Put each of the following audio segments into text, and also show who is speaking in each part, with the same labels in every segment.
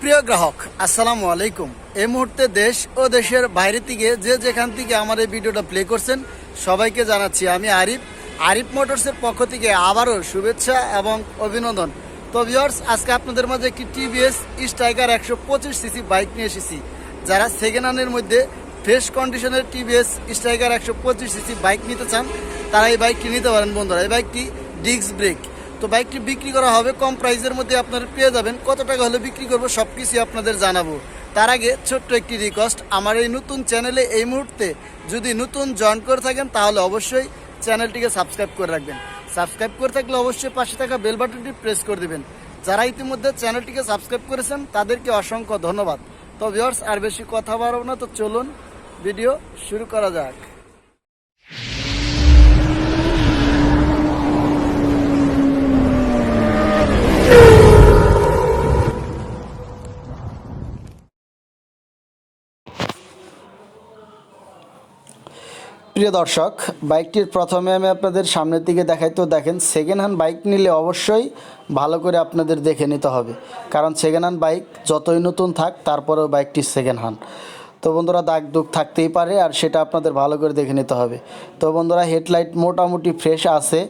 Speaker 1: সুপ্রিয় গ্রাহক, আসসালামু আলাইকুম। এই মুহূর্তে দেশ ও দেশের বাইরে থেকে যে যেখান থেকে আমার এই ভিডিওটা প্লে করছেন, সবাইকে জানাচ্ছি আমি আরিফ। আরিফ মোটরসের পক্ষ থেকে আবারও শুভেচ্ছা এবং অভিনন্দন। তো ভিউয়ার্স আজকে আপনাদের মাঝে একটি টিভিএস স্ট্রাইকার একশো পঁচিশ সিসি বাইক নিয়ে এসেছি, যারা সেকেন্ড হ্যান্ডের মধ্যে ফ্রেশ কন্ডিশনের টিভিএস স্ট্রাইকার একশো পঁচিশ সিসি বাইক নিতে চান, তারা এই বাইকটি নিতে পারেন বন্ধুরা। এই বাইকটি ডিস্ক ব্রেক তো বাইকটি বিক্রি করা হবে, কম প্রাইসের মধ্যে আপনারা পেয়ে যাবেন। কত টাকা হলে বিক্রি করব সব কিছুই আপনাদের জানাব। তার আগে ছোট্ট একটি রিকোয়েস্ট আমার এই নতুন চ্যানেলে এই মুহূর্তে যদি নতুন জয়েন করে থাকেন, তাহলে অবশ্যই চ্যানেলটিকে সাবস্ক্রাইব করে রাখবেন। সাবস্ক্রাইব করে থাকলে অবশ্যই পাশে থাকা বেল বাটনটি প্রেস করে দেবেন। যারা ইতিমধ্যে চ্যানেলটিকে সাবস্ক্রাইব করেছেন, তাদেরকে অসংখ্য ধন্যবাদ। তো ভিউয়ার্স আর বেশি কথা বাড়াবো না, তো চলুন ভিডিও শুরু করা যাক। প্রিয় দর্শক, বাইকটির প্রথমে আমি আপনাদের সামনের দিকে দেখাই। তো দেখেন সেকেন্ড হ্যান্ড বাইক নিলে অবশ্যই ভালো করে আপনাদের দেখে নিতে হবে। কারণ সেকেন্ড হ্যান্ড বাইক যতই নতুন থাক, তারপরেও বাইকটি সেকেন্ড হ্যান্ড তো বন্ধুরা দাগ দুগ থাকতেই পারে আর সেটা আপনাদের ভালো করে দেখে নিতে হবে। তো বন্ধুরা হেডলাইট মোটামুটি ফ্রেশ আছে।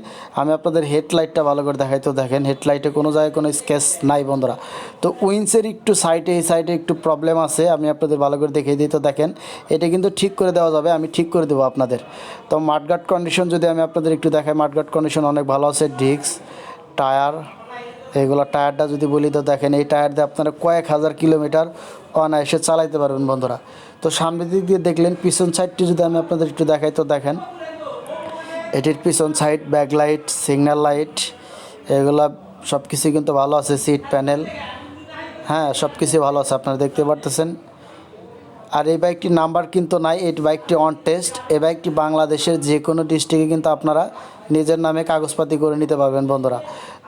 Speaker 1: আমি আপনাদের হেডলাইটটা ভালো করে দেখাই। তো দেখেন হেডলাইটে কোনো জায়গায় কোনো স্কেচ নাই বন্ধুরা। তো উইন্সের একটু সাইডে, এই সাইডে একটু প্রবলেম আছে। আমি আপনাদের ভালো করে দেখিয়ে দিই। তো দেখেন এটা কিন্তু ঠিক করে দেওয়া যাবে। আমি ঠিক করে দেবো আপনাদের। তো মাঠগাট কন্ডিশন যদি আমি আপনাদের একটু দেখাই। মাঠগাট কন্ডিশন অনেক ভালো আছে। ডিস্ক, টায়ার এগুলো টায়ারটা যদি বলি তো দেখেন, এই টায়ার দিয়ে আপনারা কয়েক হাজার কিলোমিটার অনায়াসে চালাইতে পারবেন বন্ধুরা। তো সামনের দিক দিয়ে দেখলেন, পিছন সাইডটি যদি আমি আপনাদের একটু দেখাই তো দেখেন। এটির পিছন সাইড ব্যাকলাইট সিগন্যাল লাইট, এগুলা সব কিছু কিন্তু ভালো আছে, সিট প্যানেল। হ্যাঁ সব কিছু ভালো আছে, আপনারা দেখতে পারতেছেন। আর এই বাইকটির নাম্বার কিন্তু নাই, এই বাইকটি অন টেস্ট এই বাইকটি বাংলাদেশের যে কোনো ডিস্ট্রিক্টে কিন্তু আপনারা নিজের নামে কাগজপাতি করে নিতে পারবেন বন্ধুরা।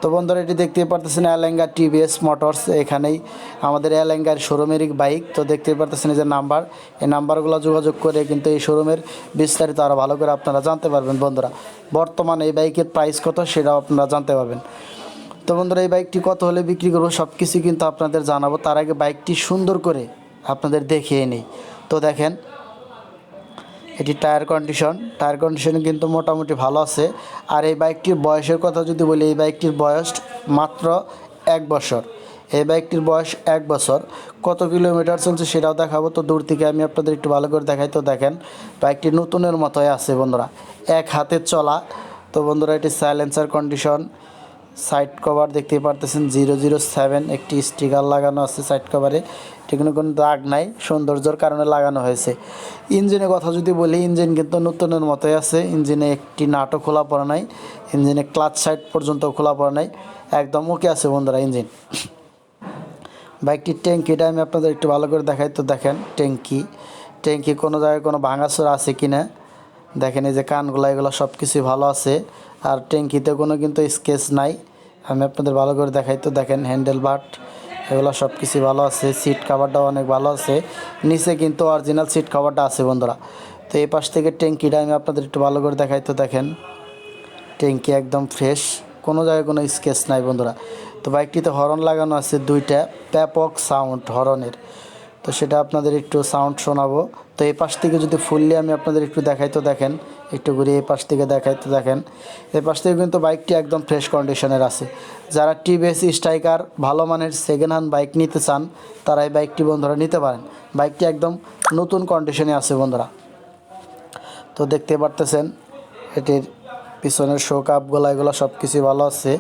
Speaker 1: তো বন্ধুরা, এটি দেখতে পারতেছেন অ্যালেঙ্গা টিভিএস মোটরস। এখানেই আমাদের অ্যালেঙ্গার শোরুমেরই বাইক। তো দেখতে পারতেছেন যে নাম্বার। এই নাম্বারগুলো যোগাযোগ করে কিন্তু এই শোরুমের বিস্তারিত আরও ভালো করে আপনারা জানতে পারবেন বন্ধুরা। বর্তমানে এই বাইকের প্রাইস কত সেটাও আপনারা জানতে পারবেন। তো বন্ধুরা, এই বাইকটি কত হলে বিক্রি করব সব কিছু কিন্তু আপনাদের জানাব। তার আগে বাইকটি সুন্দর করে আপনাদের দেখিয়ে নিই। তো দেখেন এটি টায়ার কন্ডিশন টায়ার কন্ডিশন কিন্তু মোটামুটি ভালো আছে। আর এই বাইকটির বয়সের কথা যদি বলি, এই বাইকটির বয়স মাত্র এক বছর। এই বাইকটির বয়স এক বছর। কত কিলোমিটার চলছে সেটাও দেখাবো। তো দূর থেকে আমি আপনাদের একটু ভালো করে দেখাই। তো দেখেন বাইকটি নতুনের মতোই আছে বন্ধুরা। এক হাতে চলা। তো বন্ধুরা, এটি সাইলেন্সার কন্ডিশন সাইড কভার দেখতে পারতেছেন, জিরো জিরো সেভেন একটি স্টিকার লাগানো আছে সাইড কভারে। এটি কোনো কোনো দাগ নাই, সৌন্দর্যর কারণে লাগানো হয়েছে। ইঞ্জিনের কথা যদি বলি, ইঞ্জিন কিন্তু নতুনের মতোই আছে। ইঞ্জিনে একটি নাটও খোলা পড়া নাই, ইঞ্জিনে ক্লাচ সাইড পর্যন্ত খোলা পড়া নাই। একদম ওকে আছে বন্ধুরা ইঞ্জিন। বাইকটির ট্যাঙ্কিটা আমি আপনাদের একটু ভালো করে দেখাই, তো দেখেন ট্যাঙ্কি। ট্যাঙ্কি কোনো জায়গায় কোনো ভাঙাচোরা আছে কি না দেখেন এই যে কানগুলো, এগুলো সব কিছুই ভালো আছে। আর ট্যাঙ্কিতে কোনো কিন্তু স্কেচ নাই। আমি আপনাদের ভালো করে দেখাই তো, দেখেন হ্যান্ডেল বাট, এগুলো সব কিছুই ভালো আছে। সিট কাভারটাও অনেক ভালো আছে। নিচে কিন্তু অরিজিনাল সিট কাভারটা আছে বন্ধুরা। তো এই পাশ থেকে ট্যাঙ্কিটা আমি আপনাদের একটু ভালো করে দেখাই তো, দেখেন। ট্যাঙ্কি একদম ফ্রেশ, কোনো জায়গায় কোনো স্কেচ নাই বন্ধুরা। তো বাইকটিতে হর্ন লাগানো আছে দুইটা ব্যাপক সাউন্ড হর্নের। তো সেটা আপনাদের একটু সাউন্ড শোনাবো। তো এই পাশ থেকে যদি ফুললি আমি আপনাদের একটু দেখাই, তো দেখেন, একটু ঘুরে এই পাশ থেকে দেখাই, তো দেখেন, এই পাশ থেকে কিন্তু বাইকটি একদম ফ্রেশ কন্ডিশনের আছে। যারা টিভিএস স্ট্রাইকার ভালো মানের সেকেন্ড হ্যান্ড বাইক নিতে চান, তারা এই বাইকটি বন্ধুরা নিতে পারেন। বাইকটি একদম নতুন কন্ডিশনে আছে বন্ধুরা। তো দেখতে পারতেছেন, এটির পিছনের শো কাপগুলো এগুলো সব কিছুই ভালো আছে।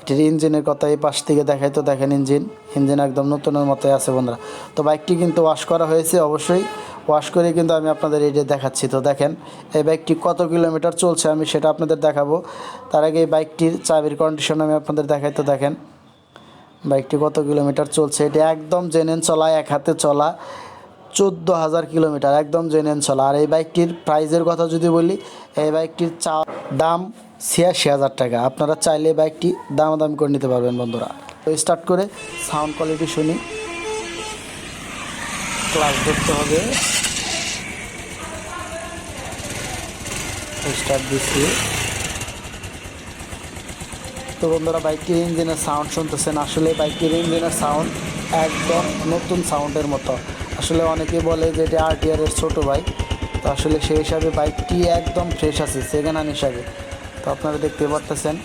Speaker 1: এটির ইঞ্জিনের কথা এই পাশ থেকে দেখাই তো দেখেন ইঞ্জিন। ইঞ্জিন একদম নতুনের মতোই আছে বন্ধুরা। তো বাইকটি কিন্তু ওয়াশ করা হয়েছে অবশ্যই। ওয়াশ করে কিন্তু আমি আপনাদের যে দেখাচ্ছি। তো দেখেন, এই বাইকটি কত কিলোমিটার চলছে আমি সেটা আপনাদের দেখাবো। তার আগে এই বাইকটির চাবির কন্ডিশন আমি আপনাদের দেখাই তো দেখেন। বাইকটি কত কিলোমিটার চলছে? এটা একদম জেনেন চলা, এক হাতে চলা। চোদ্দ হাজার কিলোমিটার, একদম জেনেন চলা। আর এই বাইকটির প্রাইজের কথা যদি বলি, এই বাইকটির চা দাম ছিয়াশি হাজার টাকা। আপনারা চাইলে বাইকটি দামাদামি করে নিতে পারবেন, বন্ধুরা। তো স্টার্ট করে সাউন্ড কোয়ালিটি শুনি। ক্লাস দেখতে হবে। স্টার্ট দিচ্ছি। তো বন্ধুরা, বাইকটির ইঞ্জিনের সাউন্ড শুনতেছেন। আসলে বাইকটির ইঞ্জিনের সাউন্ড একদম নতুন সাউন্ডের মতো। আসলে অনেকে বলে যে এটা আরটিআর এর ছোটো বাইক তো আসলে সেই হিসাবে বাইকটি একদম ফ্রেশ আছে সেকেন্ড হ্যান্ড হিসাবে। তো আপনারা দেখতে পারতেছেন।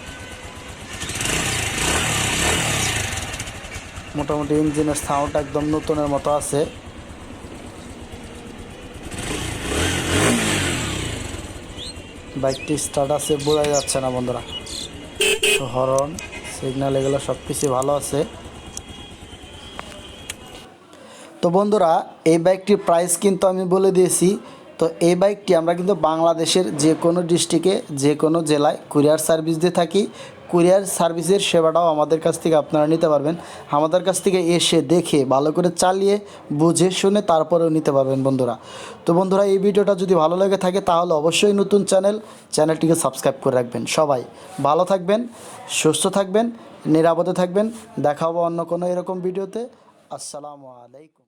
Speaker 1: মোটামুটি ইঞ্জিনের সাউন্ড একদম নতুনের মতো আছে। বাইকটি স্টার্ট আছে বোঝা যাচ্ছে না বন্ধুরা। হরন সিগন্যাল এগুলো সব কিছু ভালো আছে। তো বন্ধুরা, এই বাইকটির প্রাইস কিন্তু আমি বলে দিয়েছি। তো এই বাইকটি আমরা কিন্তু বাংলাদেশের যে কোনো ডিস্ট্রিক্টে যে কোনো জেলায় কুরিয়ার সার্ভিস দিয়ে থাকি। কুরিয়ার সার্ভিসের সেবাটাও আমাদের কাছ থেকে আপনারা নিতে পারবেন। আমাদের কাছ থেকে এসে দেখে, ভালো করে চালিয়ে, বুঝে শুনে তারপরেও নিতে পারবেন বন্ধুরা। তো বন্ধুরা, এই ভিডিওটা যদি ভালো লেগে থাকে, তাহলে অবশ্যই নতুন চ্যানেল চ্যানেলটিকে সাবস্ক্রাইব করে রাখবেন সবাই। ভালো থাকবেন, সুস্থ থাকবেন, নিরাপদে থাকবেন। দেখা হব অন্য কোনো এরকম ভিডিওতে। আসসালামু আলাইকুম।